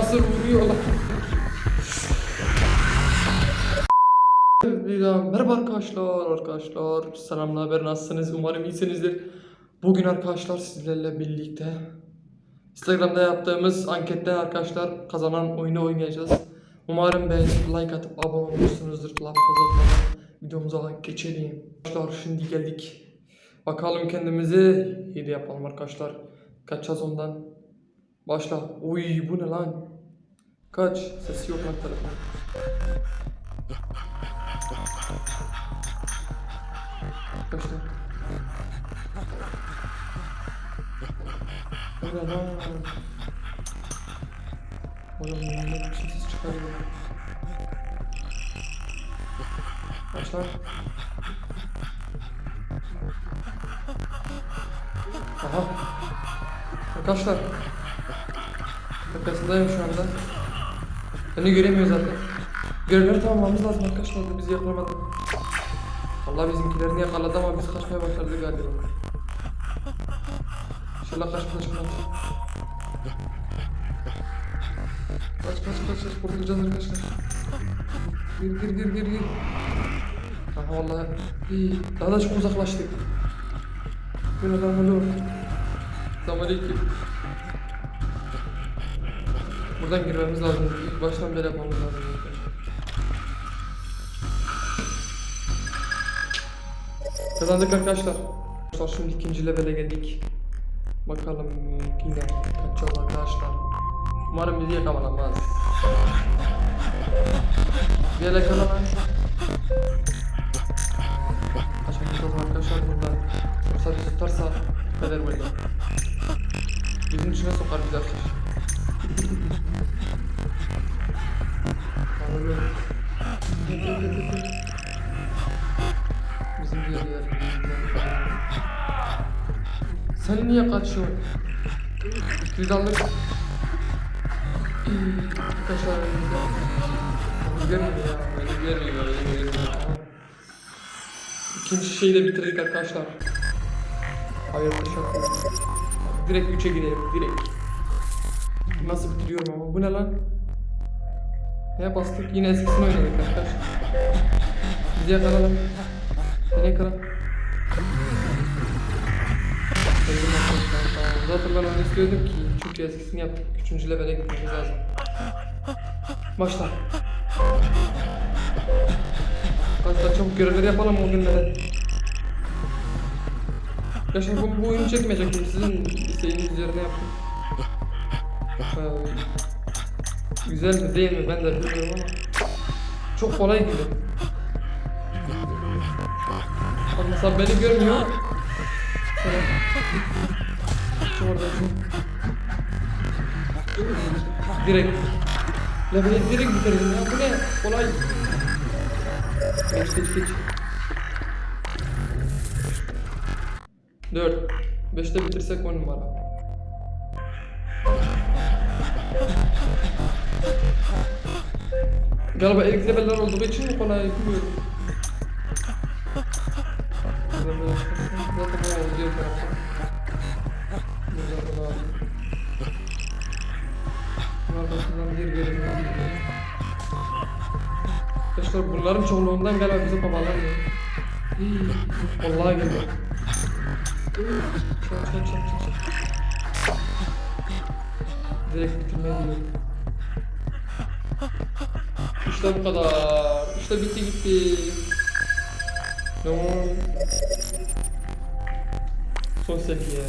nasıl vuruyorlar. Merhaba arkadaşlar arkadaşlar. Selamlar haber nasılsınız? Umarım iyisinizdir. Bugün arkadaşlar sizlerle birlikte Instagram'da yaptığımız anketten arkadaşlar kazanan oyunu oynayacağız. Umarım beğenip like atıp abone olmuşsunuzdur. Laf fazla videomuza geçelim arkadaşlar şimdi geldik. Bakalım kendimizi iyi yapalım arkadaşlar. Kaçacağız ondan. Başla. Uy bu ne lan kaç sesi yok lan telefon Başla. Bu ne lan? Oğlum ne bir şey ses çıkarıyor. Başla. Aha. Arkadaşlar. Arkasındayım şu anda. Beni göremiyor zaten. Görevleri tamamlamamız lazım arkadaşlar da bizi yakalamadı. Allah bizimkilerini yakaladı ama biz kaçmaya başladık galiba. İnşallah kaçma kaçma. Kaç kaç kaç kaç kurtulacağız arkadaşlar. Gir gir gir gir gir. Aha vallahi iyi. Daha da çok uzaklaştık. Bir adam olur. Selamünaleyküm. Buradan girmemiz lazım. İlk baştan böyle yapmamız lazım. Kazandık arkadaşlar. Arkadaşlar şimdi ikinci levele geldik. Bakalım yine kaçacağız arkadaşlar. Umarım bizi yakalamaz. Bir yere yakalamaz. Kaçamayacağız arkadaşlar buradan. Yoksa bizi tutarsa kader böyle. Bizim içine sokar bizi arkadaşlar. Bizim yer. Sen niye kaçıyorsun? Güzellik. Arkadaşlar Beni görmüyor ya. Beni görmüyor. Beni görmüyor. İkinci şeyi de bitirdik arkadaşlar. Hayır teşekkür Direkt 3'e girelim. Direkt. Nasıl bitiriyorum ama. Bu ne lan? Neye bastık? Yine eskisini oynadık arkadaşlar. Bizi yakalalım. Beni yakala. Zaten ben onu istiyordum ki. Çünkü eskisini yaptık. Üçüncü levele gitmemiz lazım. Başla. Arkadaşlar çabuk görevleri yapalım o günlere. Arkadaşlar bu, bu oyunu çekmeyecektim. Sizin isteğiniz üzerine yaptım. Güzel mi değil mi ben de bilmiyorum ama çok kolay. Bak mesela beni görmüyor. Şöyle. Orada. Direkt. Leveli direkt bitirdim ya. Bu ne? Kolay. Geç geç geç. 4. 5'te bitirsek 10 numara. Galiba ilk leveller olduğu için mi kolay bilmiyorum. Arkadaşlar bunların çoğunluğundan galiba bizi kovalamıyor. Hii, Vallahi geliyor. Çal çal çal çal. Direkt bitirmeye gidiyorum. İşte bu kadar. İşte bitti gitti. Tamam. Son seviye.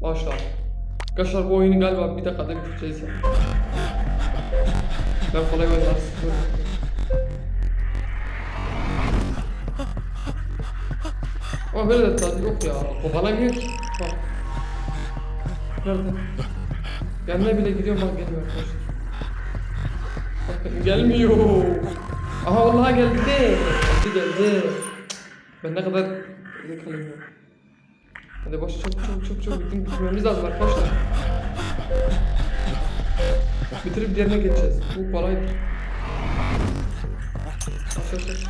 Başla. Arkadaşlar bu oyunu galiba bir dakikada bitireceğiz ya. Ben kolay oyunlar sıkıyorum. Ama böyle de tadı yok ya. Kovalamıyor ki. Bak. Nerede? Yanına bile gidiyorum bak gelmiyor arkadaşlar. Gelmiyor. Aha vallahi geldi. Geldi geldi. Ben ne kadar zekalıyım ya. Hadi boş çok çok çok çok bitim bitirmemiz lazım arkadaşlar. Bitirip diğerine geçeceğiz. Bu kolaydır. Aç aç aç.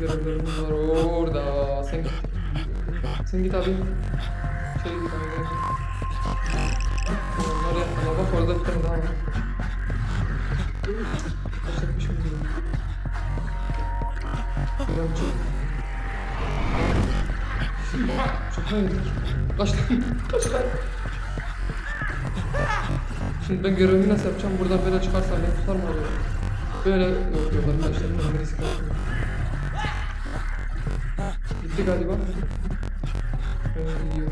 Görevlerimiz var orada. Sen git. Sen git abi. Şey git abi. gel. Onlar yakala. Bak orada bir tane daha var. Mı diyor. Ulan çok. Çok hayır. Kaç lan. Kaç lan. Şimdi ben görevimi nasıl yapacağım? Buradan böyle çıkarsam ben tutar mı acaba? Böyle yok yok arkadaşlar. Ben risk atmıyorum. Gitti galiba. Evet gidiyor.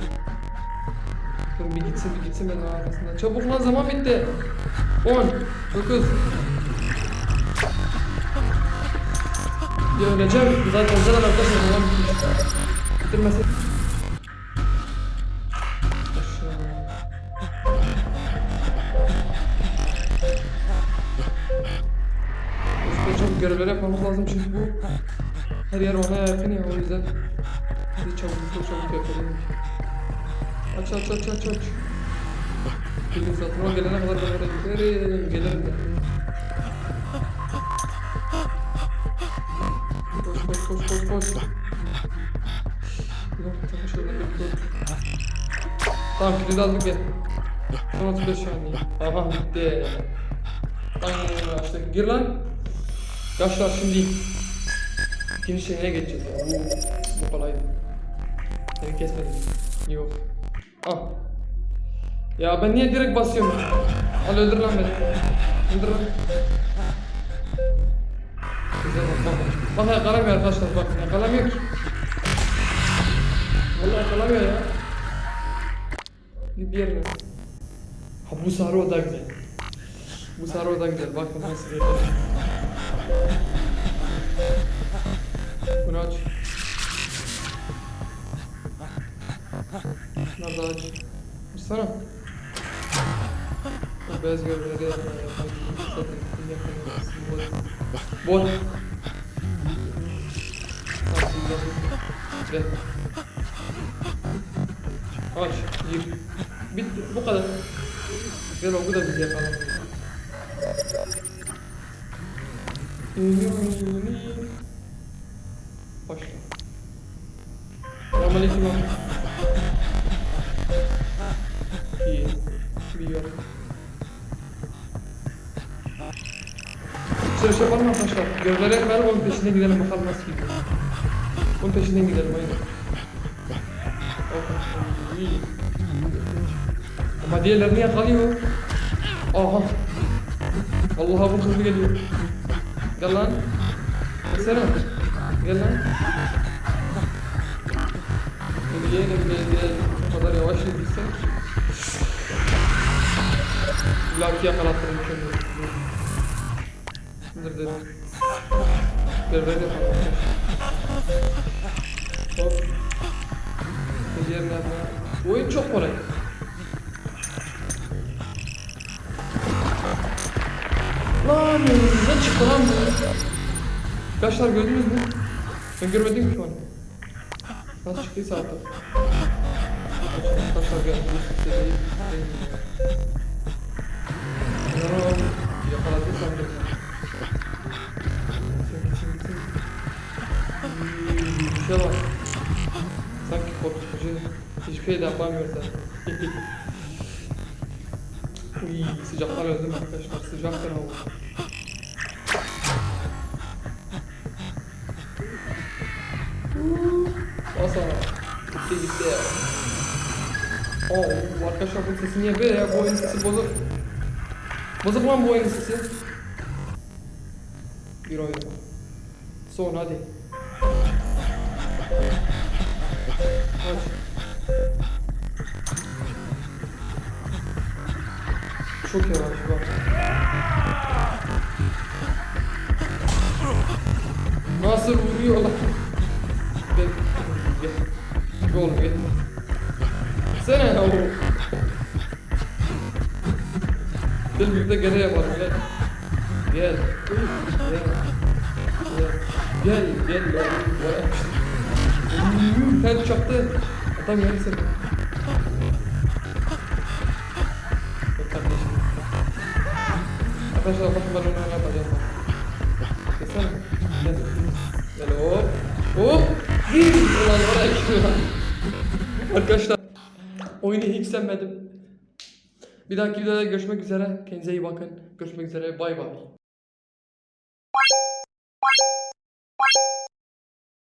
Dur bir gitsin bir gitsin benim arkasından. Çabuk lan zaman bitti. 10, 9. Ya öleceğim. Zaten zaten arkadaşlar zaman bitmiş. Bitirmesi. Aşağı. Işte çok görevleri yapmamız lazım çünkü bu her yer ona yakın ya o yüzden çabuk çok çabuk yapalım. Aç aç aç aç aç. Bilin zaten o gelene kadar ben oraya giderim gelirim. Koş koş koş koş koş. Dakika takı şöyle bir dur. Tamam kilidi aldık gel. Son 35 saniye. Tamam bitti. Aynen açtık. Gir lan. Yaşlar şimdi ikinci şeye geçeceğiz bu kolaydı. Seni kesmedim. Yok. Ah. Ya ben niye direkt basıyorum? Al öldür lan beni. Öldür lan. Güzel bak bak. Bak yakalamıyor arkadaşlar bak yakalamıyor ki. Vallahi yakalamıyor ya. Git yerine. Ha bu sarı o da güzel. Bu sarı o da güzel. Bakın nasıl geliyor. Bunu aç. Şunları da aç. Açsana. Bu beyaz. Bot. Tamam, şimdi yapayım. Gel. Aç. Yık. Bitti. Bu kadar. Güzel o bu da bizi yakalamıyor. Başla. Selamünaleyküm abi. İyi. Biliyorum. Şöyle şey yapalım arkadaşlar. Görevleri yapmayalım onun peşinden gidelim bakalım nasıl gidiyor. Onun peşinden gidelim iyi. Ama diğerlerini yakalıyor. Aha. Allah'a bu hızlı geliyor. Gel lan. Gelsene. Gel lan. Gel. O kadar yavaş yürüysen. Lucky yakalattım mükemmel. Dur dur. Dur böyle yapalım. Hop. Bu oyun çok kolay. Lan ne çıktı lan bu? Arkadaşlar gördünüz mü? Ben görmedim ki an. Nasıl çıktıysa artık. Şey var. Sanki korkutucu. Hiçbir şey de yapamıyorlar. Uy, sıcaklar öldüm arkadaşlar. Sıcaktır hava. Basa. Gitti gitti. Oo, arkadaşlar bu sesi niye böyle ya? Bu oyunun sesi bozuk. Bozuk lan bu oyunun sesi. Bir oyun. Son hadi. Aç. Çok yavaş bak. Nasıl vuruyor lan? Gel. Gel. Gel gel. Sene o. Gel birlikte gene yapalım gel. Gel. Gel. Gel. Gel. Gel. Gel. Ter çaktı. Adam yarı kardeşim. Arkadaşlar bakın ben onu yapacağım. Oyunu hiç sevmedim. Bir dahaki videoda görüşmek üzere. Kendinize iyi bakın. Görüşmek üzere. Bay bay.